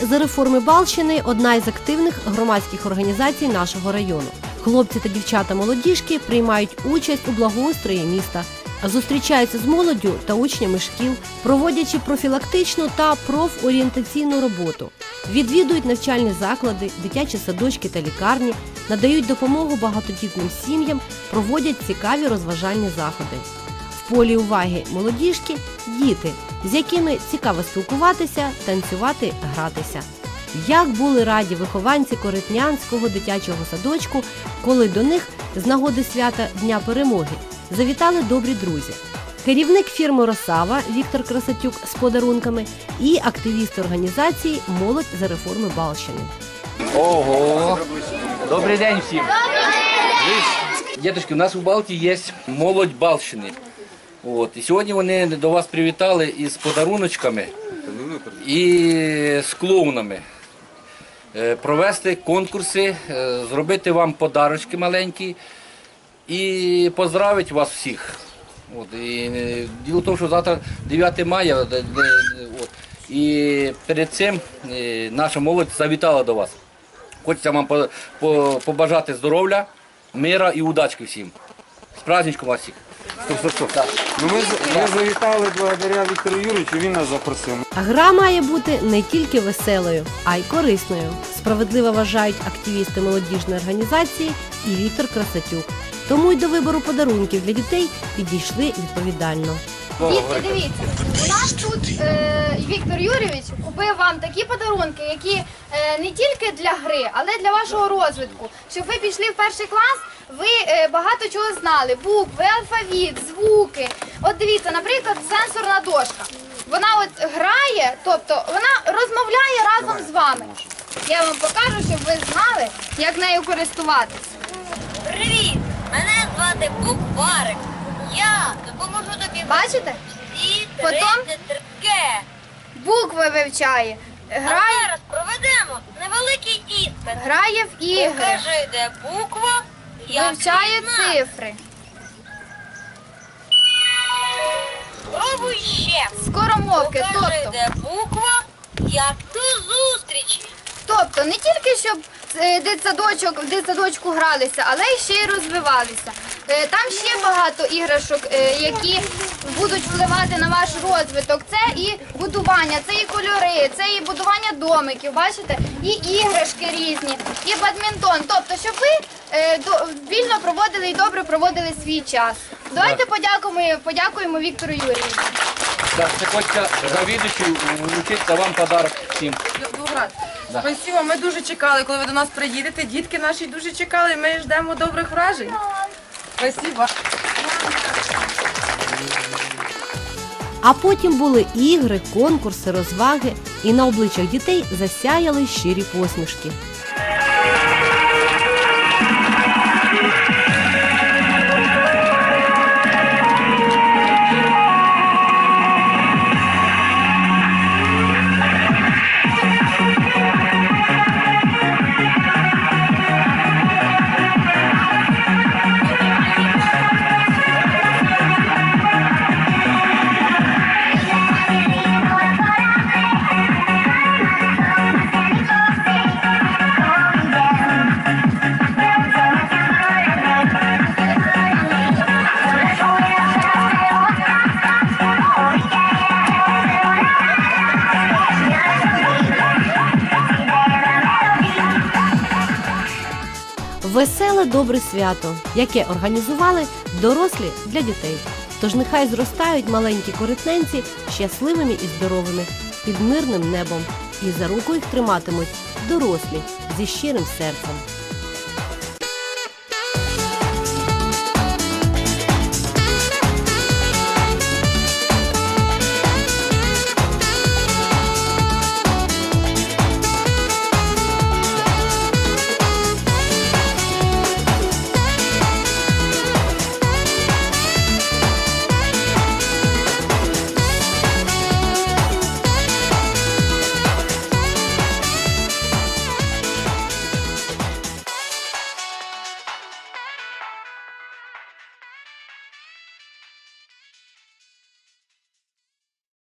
за реформи Балщини одна із активних громадських організацій нашого району. Хлопці та дівчата молодіжки приймають участь у благоустрої міста, зустрічаються з молоддю та учнями шкіл, проводячи профілактичну та профорієнтаційну роботу, відвідують навчальні заклади, дитячі садочки та лікарні, надають допомогу багатодітним сім'ям, проводять цікаві розважальні заходи. В полі уваги молодіжки діти, з якими цікаво спілкуватися, танцювати, гратися. Як були раді вихованці Коритнянського дитячого садочку, коли до них з нагоди свята Дня перемоги завітали добрі друзі. Керівник фірми Росава Віктор Красатюк з подарунками і активісти організації Молодь за реформи Балщини. Ого! Добрий день всім! Ви- Діточки, у нас у Балті є молодь Балщини. От. І сьогодні вони до вас привітали із подаруночками і з клоунами. Е, Провести конкурси, е, зробити вам подарочки маленькі і поздравити вас всіх. От, і, е, діло в тому, що завтра 9 мая, от, і перед цим наша молодь завітала до вас. Хочеться вам по- по- побажати здоров'я, мира і удачки всім. З праздничком вас всіх. Стоп, стоп, стоп. Ну, ми, з- ми завітали благодаря Віктору Юрійовичу, він нас запросив. Гра має бути не тільки веселою, а й корисною. Справедливо вважають активісти молодіжної організації і Віктор Красатюк. Тому й до вибору подарунків для дітей підійшли відповідально. Дітки, дивіться, у нас тут е, Віктор Юрійович купив вам такі подарунки, які не тільки для гри, але для вашого розвитку. Щоб ви пішли в перший клас, ви е, багато чого знали: букви, алфавіт, звуки. От дивіться, наприклад, сенсорна дошка. Вона от грає, тобто вона розмовляє разом з вами. Я вам покажу, щоб ви знали, як нею користуватися. Привіт! Мене звати Букварик. Я допоможу тобі Бачите? і Потім? Букви вивчає, грає, зараз проведемо невеликий іспит. грає в ігри. Покажи, де буква, як Вивчає цифри. Пробуй ще. Скоромовки, Покажи, тобто, де буква, як до зустрічі. тобто не тільки щоб е, дитсадочок, в дитсадочку гралися, але й ще й розвивалися. Е, Там ще багато іграшок, е, які будуть впливати на ваш розвиток. Це і будування, це і кольори, це і будування домиків, бачите, і іграшки різні, і бадмінтон. Тобто, щоб ви е, до- вільно проводили і добре проводили свій час. Давайте подякуємо, подякуємо Віктору Юрійовичу. Так, це хочеться завідувачі вручити вам подарок всім. Добрат. Спасибо, ми дуже чекали, коли ви до нас приїдете. Дітки наші дуже чекали. Ми ждемо добрих вражень. Спасибо. А потім були ігри, конкурси, розваги, і на обличчях дітей засяяли щирі посмішки. Веселе добре свято, яке організували дорослі для дітей. Тож нехай зростають маленькі коритненці щасливими і здоровими під мирним небом, і за руку їх триматимуть дорослі зі щирим серцем.